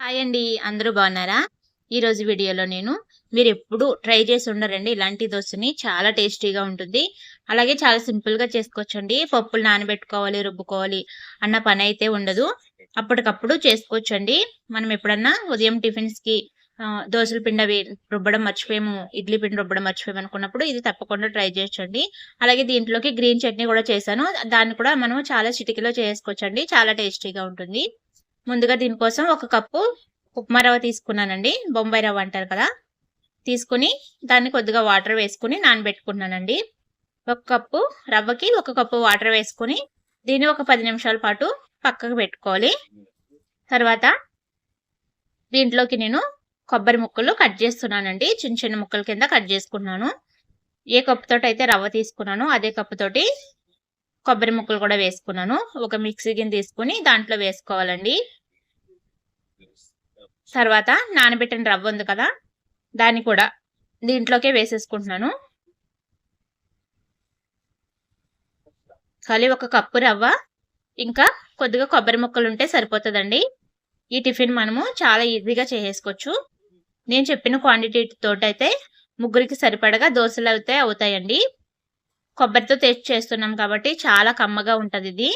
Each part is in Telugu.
హాయ్ అండి అందరూ బాగున్నారా? ఈరోజు వీడియోలో నేను మీరు ఎప్పుడు ట్రై చేసి ఉండరండి. ఇలాంటి దోశని చాలా టేస్టీగా ఉంటుంది. అలాగే చాలా సింపుల్గా చేసుకోవచ్చండి. పప్పులు నానబెట్టుకోవాలి రుబ్బుకోవాలి అన్న పని అయితే ఉండదు. అప్పటికప్పుడు చేసుకోవచ్చండి. మనం ఎప్పుడన్నా ఉదయం టిఫిన్స్కి దోశల పిండి అవి రుబ్బడం మర్చిపోయాము ఇడ్లీ పిండి రుబ్బడం మర్చిపోయాము అనుకున్నప్పుడు ఇది తప్పకుండా ట్రై చేయొచ్చండి. అలాగే దీంట్లోకి గ్రీన్ చట్నీ కూడా చేశాను. దాన్ని కూడా మనం చాలా చిటికలో చేసుకోవచ్చండి. చాలా టేస్టీగా ఉంటుంది. ముందుగా దీనికోసం ఒక కప్పు ఉప్మా రవ్వ తీసుకున్నానండి. బొంబాయి రవ్వ అంటారు కదా. తీసుకుని దాన్ని కొద్దిగా వాటర్ వేసుకుని నానబెట్టుకున్నానండి ఒక కప్పు రవ్వకి ఒక కప్పు వాటర్ వేసుకుని దీన్ని ఒక పది నిమిషాల పాటు పక్కకు పెట్టుకోవాలి. తర్వాత దీంట్లోకి నేను కొబ్బరి ముక్కలు కట్ చేస్తున్నానండి. చిన్న చిన్న ముక్కల కింద కట్ చేసుకున్నాను ఏ కప్పుతో అయితే రవ్వ తీసుకున్నాను అదే కప్పుతోటి కొబ్బరి ముక్కలు కూడా వేసుకున్నాను. ఒక మిక్సీ గిన్నె తీసుకుని దాంట్లో వేసుకోవాలండి. తర్వాత నానబెట్టిన రవ్వ ఉంది కదా దాన్ని కూడా దీంట్లోకే వేసేసుకుంటున్నాను. ఖాళీ ఒక కప్పు రవ్వ ఇంకా కొద్దిగా కొబ్బరి ముక్కలు ఉంటే సరిపోతుందండి. ఈ టిఫిన్ మనము చాలా ఈజీగా చేసేసుకోవచ్చు. నేను చెప్పిన క్వాంటిటీ తోటైతే ముగ్గురికి సరిపడగా దోశలు అయితే అవుతాయండి. కొబ్బరితో తెచ్చి చేస్తున్నాం కాబట్టి చాలా కమ్మగా ఉంటుంది ఇది.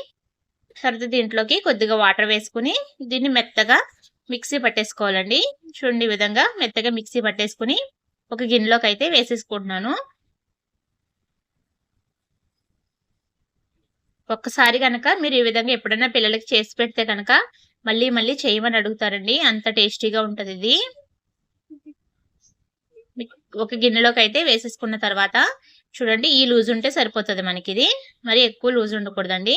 తర్వాత దీంట్లోకి కొద్దిగా వాటర్ వేసుకుని దీన్ని మెత్తగా మిక్సీ పట్టేసుకోవాలండి. చూడండి ఈ విధంగా మెత్తగా మిక్సీ పట్టేసుకుని ఒక గిన్నెలోకి అయితే వేసేసుకుంటున్నాను. ఒక్కసారి కనుక మీరు ఈ విధంగా ఎప్పుడైనా పిల్లలకి చేసి పెడితే కనుక మళ్ళీ మళ్ళీ చేయమని అడుగుతారండి. అంత టేస్టీగా ఉంటుంది ఇది. ఒక గిన్నెలోకి అయితే వేసేసుకున్న తర్వాత చూడండి ఈ లూజ్ ఉంటే సరిపోతుంది మనకి ఇది మరి ఎక్కువ లూజ్ ఉండకూడదండి.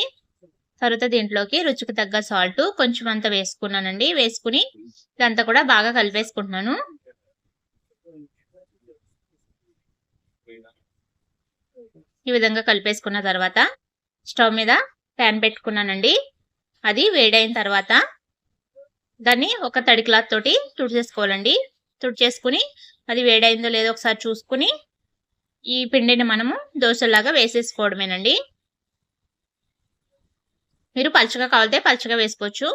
తర్వాత దీంట్లోకి రుచికి తగ్గ సాల్ట్ కొంచెం అంత వేసుకున్నానండి. వేసుకుని ఇదంతా కూడా బాగా కలిపేసుకుంటున్నాను. ఈ విధంగా కలిపేసుకున్న తర్వాత స్టవ్ మీద ప్యాన్ పెట్టుకున్నానండి. అది వేడైన తర్వాత దాన్ని ఒక తడి క్లాత్ తోటి తుడిచేసుకోవాలండి. తుడిచేసుకుని అది వేడైందో లేదో ఒకసారి చూసుకుని ఈ పిండిని మనము దోశలాగా వేసేసుకోవడమేనండి. మీరు పలుచగా కావాలంటే పలుచగా వేసుకోవచ్చు.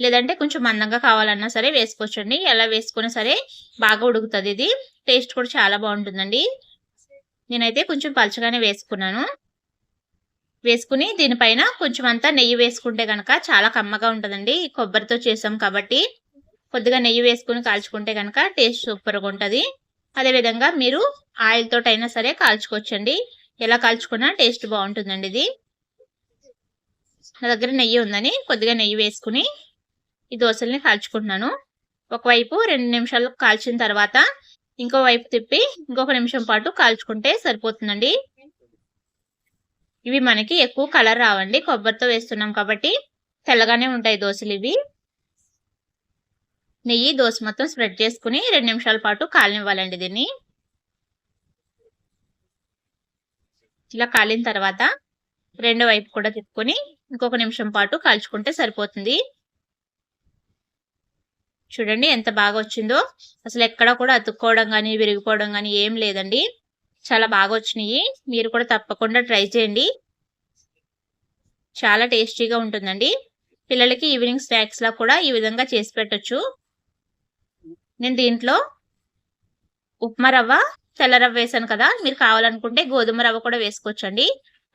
లేదంటే కొంచెం మందంగా కావాలన్నా సరే వేసుకోవచ్చు అండి ఎలా వేసుకున్నా సరే బాగా ఉడుకుతుంది ఇది. టేస్ట్ కూడా చాలా బాగుంటుందండి. నేనైతే కొంచెం పలుచగానే వేసుకున్నాను. వేసుకుని దీనిపైన కొంచెం అంతా నెయ్యి వేసుకుంటే కనుక చాలా కమ్మగా ఉంటుందండి. కొబ్బరితో చేసాం కాబట్టి కొద్దిగా నెయ్యి వేసుకుని కాల్చుకుంటే కనుక టేస్ట్ సూపర్గా ఉంటుంది. అదేవిధంగా మీరు ఆయిల్ తోటైనా సరే కాల్చుకోవచ్చండి. ఎలా కాల్చుకున్నా టేస్ట్ బాగుంటుందండి ఇది. నా దగ్గర నెయ్యి ఉందని కొద్దిగా నెయ్యి వేసుకుని ఈ దోశల్ని కాల్చుకుంటున్నాను. ఒకవైపు రెండు నిమిషాలు కాల్చిన తర్వాత ఇంకో వైపు తిప్పి ఇంకొక నిమిషం పాటు కాల్చుకుంటే సరిపోతుందండి. ఇవి మనకి ఎక్కువ కలర్ రావండి. కొబ్బరితో వేస్తున్నాం కాబట్టి తెల్లగానే ఉంటాయి దోశలు ఇవి. నెయ్యి దోశ మొత్తం స్ప్రెడ్ చేసుకుని రెండు నిమిషాల పాటు కాలనివ్వాలండి దీన్ని. ఇలా కాలిన తర్వాత రెండో వైపు కూడా తిప్పుకొని ఇంకొక నిమిషం పాటు కాల్చుకుంటే సరిపోతుంది. చూడండి ఎంత బాగా వచ్చిందో. అసలు ఎక్కడ కూడా అతుక్కోవడం కానీ విరిగిపోవడం కానీ ఏం లేదండి. చాలా బాగా వచ్చినాయి. మీరు కూడా తప్పకుండా ట్రై చేయండి. చాలా టేస్టీగా ఉంటుందండి. పిల్లలకి ఈవినింగ్ స్నాక్స్లా కూడా ఈ విధంగా చేసి పెట్టచ్చు. నేను దీంట్లో ఉప్మా రవ్వ తెల్ల రవ్వ వేసాను కదా మీరు కావాలనుకుంటే గోధుమ రవ్వ కూడా వేసుకోవచ్చండి.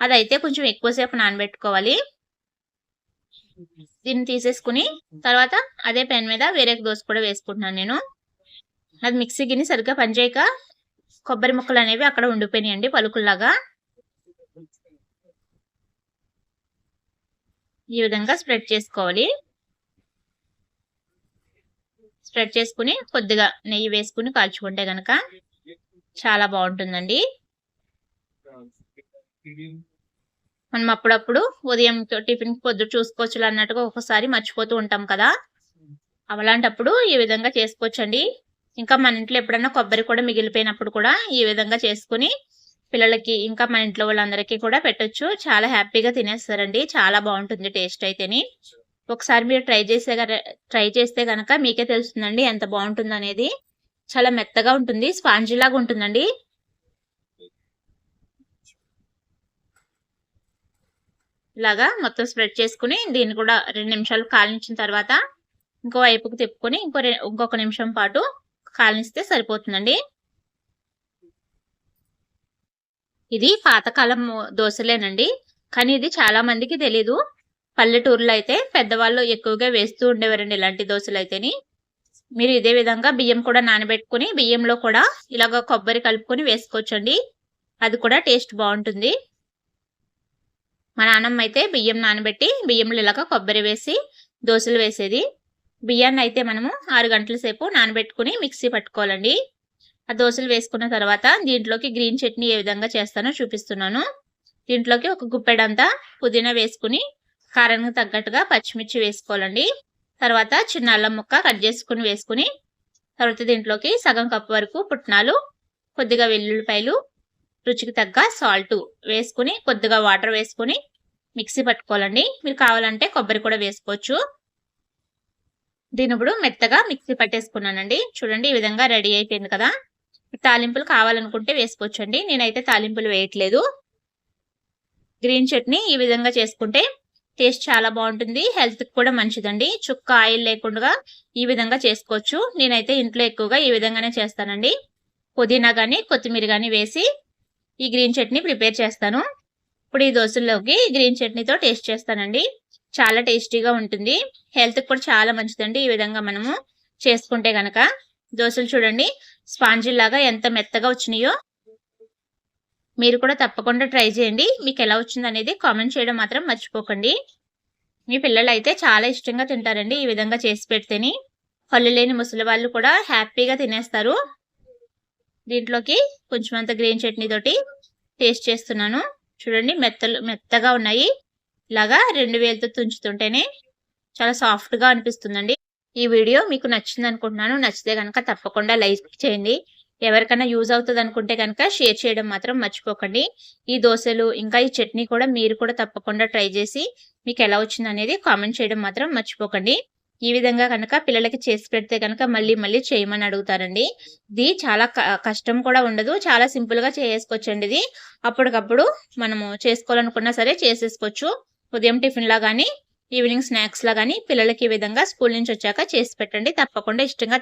అదైతే కొంచెం ఎక్కువసేపు నానబెట్టుకోవాలి. దీన్ని తీసేసుకుని తర్వాత అదే పెన్ మీద వేరే దోశ కూడా వేసుకుంటున్నాను నేను. అది మిక్సీ గిన్నె సరిగ్గా పనిచేయక కొబ్బరి ముక్కలు అనేవి అక్కడ ఉండిపోయినాయండి పలుకుల్లాగా. ఈ విధంగా స్ప్రెడ్ చేసుకోవాలి. స్ప్రెడ్ చేసుకుని కొద్దిగా నెయ్యి వేసుకుని కాల్చుకుంటే కనుక చాలా బాగుంటుందండి. మనం అప్పుడప్పుడు ఉదయం టిఫిన్ పొద్దు చూసుకోవచ్చు అన్నట్టుగా ఒక్కొక్కసారి మర్చిపోతూ ఉంటాం కదా. అలాంటప్పుడు ఈ విధంగా చేసుకోవచ్చండి. ఇంకా మన ఇంట్లో ఎప్పుడైనా కొబ్బరి కూడా మిగిలిపోయినప్పుడు కూడా ఈ విధంగా చేసుకుని పిల్లలకి ఇంకా మన ఇంట్లో వాళ్ళందరికీ కూడా పెట్టొచ్చు. చాలా హ్యాపీగా తినేస్తారండి. చాలా బాగుంటుంది టేస్ట్ అయితేని. ఒకసారి మీరు ట్రై చేసే ట్రై చేస్తే కనుక మీకే తెలుస్తుందండి ఎంత బాగుంటుంది అనేది చాలా మెత్తగా ఉంటుంది స్పాంజీ లాగా ఉంటుందండి. ఇలాగా మొత్తం స్ప్రెడ్ చేసుకుని దీన్ని కూడా రెండు నిమిషాలు కాలించిన తర్వాత ఇంకో వైపుకు తిప్పుకొని ఇంకో ఇంకొక నిమిషం పాటు కాలనిస్తే సరిపోతుందండి. ఇది పాతకాలం దోశలేనండి కానీ ఇది చాలా మందికి తెలీదు. పల్లెటూరులో అయితే పెద్దవాళ్ళు ఎక్కువగా వేస్తూ ఉండేవారండి ఇలాంటి దోశలు అయితేని మీరు ఇదే విధంగా బియ్యం కూడా నానబెట్టుకుని బియ్యంలో కూడా ఇలాగ కొబ్బరి కలుపుకొని వేసుకోవచ్చండి. అది కూడా టేస్ట్ బాగుంటుంది. మా నాన్నమ్మ అయితే బియ్యం నానబెట్టి బియ్యంలో ఇలాగ కొబ్బరి వేసి దోశలు వేసేది. బియ్యాన్ని అయితే మనము ఆరు గంటల సేపు నానబెట్టుకుని మిక్సీ పట్టుకోవాలండి. ఆ దోశలు వేసుకున్న తర్వాత దీంట్లోకి గ్రీన్ చట్నీ ఏ విధంగా చేస్తానో చూపిస్తున్నాను. దీంట్లోకి ఒక గుప్పెడంతా పుదీనా వేసుకుని కారానికి తగ్గట్టుగా పచ్చిమిర్చి వేసుకోవాలండి. తర్వాత చిన్న అల్లం ముక్క కట్ చేసుకుని వేసుకుని తర్వాత దీంట్లోకి సగం కప్పు వరకు పుట్నాలు కొద్దిగా వెల్లుల్లిపాయలు రుచికి తగ్గ సాల్ట్ వేసుకుని కొద్దిగా వాటర్ వేసుకుని మిక్సీ పట్టుకోవాలండి. మీరు కావాలంటే కొబ్బరి కూడా వేసుకోవచ్చు. దీని ఇప్పుడు మెత్తగా మిక్సీ పట్టేసుకున్నానండి. చూడండి ఈ విధంగా రెడీ అయిపోయింది కదా. తాలింపులు కావాలనుకుంటే వేసుకోవచ్చండి. నేనైతే తాలింపులు వేయట్లేదు. గ్రీన్ చట్నీ ఈ విధంగా చేసుకుంటే టేస్ట్ చాలా బాగుంటుంది. హెల్త్ కూడా మంచిదండి. చుక్క ఆయిల్ లేకుండా ఈ విధంగా చేసుకోవచ్చు. నేనైతే ఇంట్లో ఎక్కువగా ఈ విధంగానే చేస్తానండి. పుదీనా కానీ కొత్తిమీర కానీ వేసి ఈ గ్రీన్ చట్నీ ప్రిపేర్ చేస్తాను. ఇప్పుడు ఈ దోశల్లోకి గ్రీన్ చట్నీతో టేస్ట్ చేస్తానండి. చాలా టేస్టీగా ఉంటుంది. హెల్త్కి కూడా చాలా మంచిదండి ఈ విధంగా మనము చేసుకుంటే గనక. దోశలు చూడండి. స్పాంజీ లాగా ఎంత మెత్తగా వచ్చినాయో మీరు కూడా తప్పకుండా ట్రై చేయండి. మీకు ఎలా వచ్చింది అనేది కామెంట్ చేయడం మాత్రం మర్చిపోకండి. మీ పిల్లలు అయితే చాలా ఇష్టంగా తింటారండి ఈ విధంగా చేసి పెడితేని. పళ్ళు లేని ముసలి వాళ్ళు కూడా హ్యాపీగా తినేస్తారు. దీంట్లోకి కొంచెం అంత గ్రీన్ చట్నీ తోటి టేస్ట్ చేస్తున్నాను. చూడండి మెత్తలు మెత్తగా ఉన్నాయి. ఇలాగా రెండు వేలతో తుంచుతుంటేనే చాలా సాఫ్ట్గా అనిపిస్తుందండి. ఈ వీడియో మీకు నచ్చింది అనుకుంటున్నాను నచ్చితే కనుక తప్పకుండా లైక్ చేయండి. ఎవరికైనా యూజ్ అవుతుంది అనుకుంటే కనుక షేర్ చేయడం మాత్రం మర్చిపోకండి. ఈ దోశలు ఇంకా ఈ చట్నీ కూడా మీరు కూడా తప్పకుండా ట్రై చేసి మీకు ఎలా వచ్చింది అనేది కామెంట్ చేయడం మాత్రం మర్చిపోకండి. ఈ విధంగా కనుక పిల్లలకి చేసి పెడితే కనుక మళ్ళీ మళ్ళీ చేయమని అడుగుతారండి. ఇది చాలా కష్టం కూడా ఉండదు. చాలా సింపుల్గా చేసుకోవచ్చండి ఇది. అప్పటికప్పుడు మనము చేసుకోవాలనుకున్నా సరే చేసేసుకోవచ్చు. ఉదయం టిఫిన్ లా కానీ ఈవినింగ్ స్నాక్స్లా కానీ పిల్లలకి ఈ విధంగా స్కూల్ నుంచి వచ్చాక చేసి పెట్టండి. తప్పకుండా ఇష్టంగా